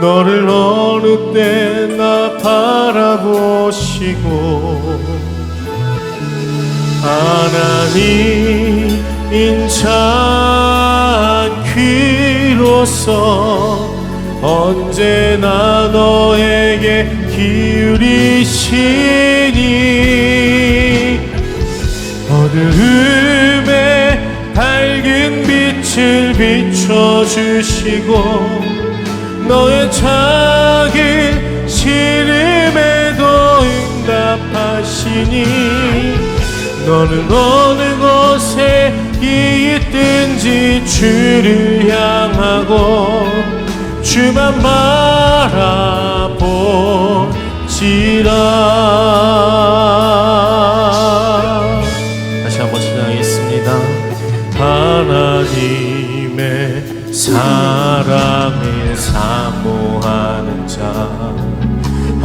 너를 어느 때나 바라보시고 하나님 인찬 귀로서 언제나 너에게 기울이시니 어두움에 밝은 빛을 비춰주시고 너의 작은 시름에도 응답하시니 너는 어느 곳에 있든지 주를 향하고 주만 바라보지라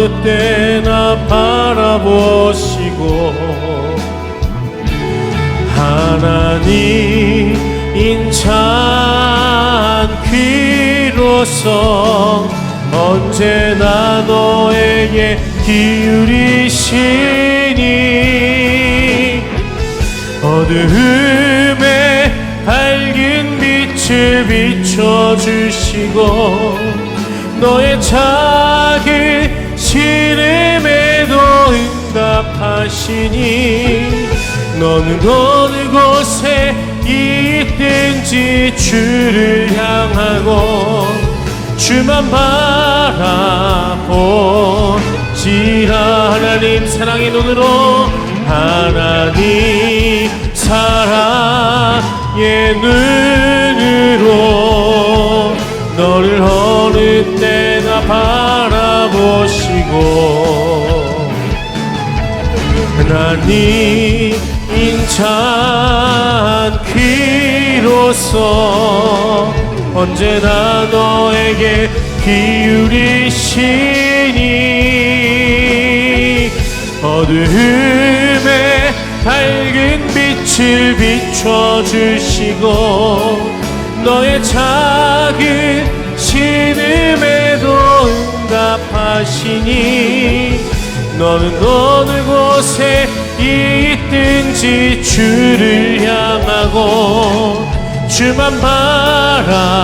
어느 때나 바라보시고 하나님 인찬 귀로서 언제나 너에게 기울이시니 어두움에 밝은 빛을 비춰주시고 너의 작 하시니 너는 어느 곳에 있든지 주를 향하고 주만 바라보지라 하나님 사랑의 눈으로 하나님 사랑의 눈으로 너를 어느 때 하나님 인찬 귀로서 언제나 너에게 기울이시니 어두움에 밝은 빛을 비춰주시고 너의 작은 신음에도 응답하시니 너는 어느 곳에 있든지 주를 향하고 주만 바라보지라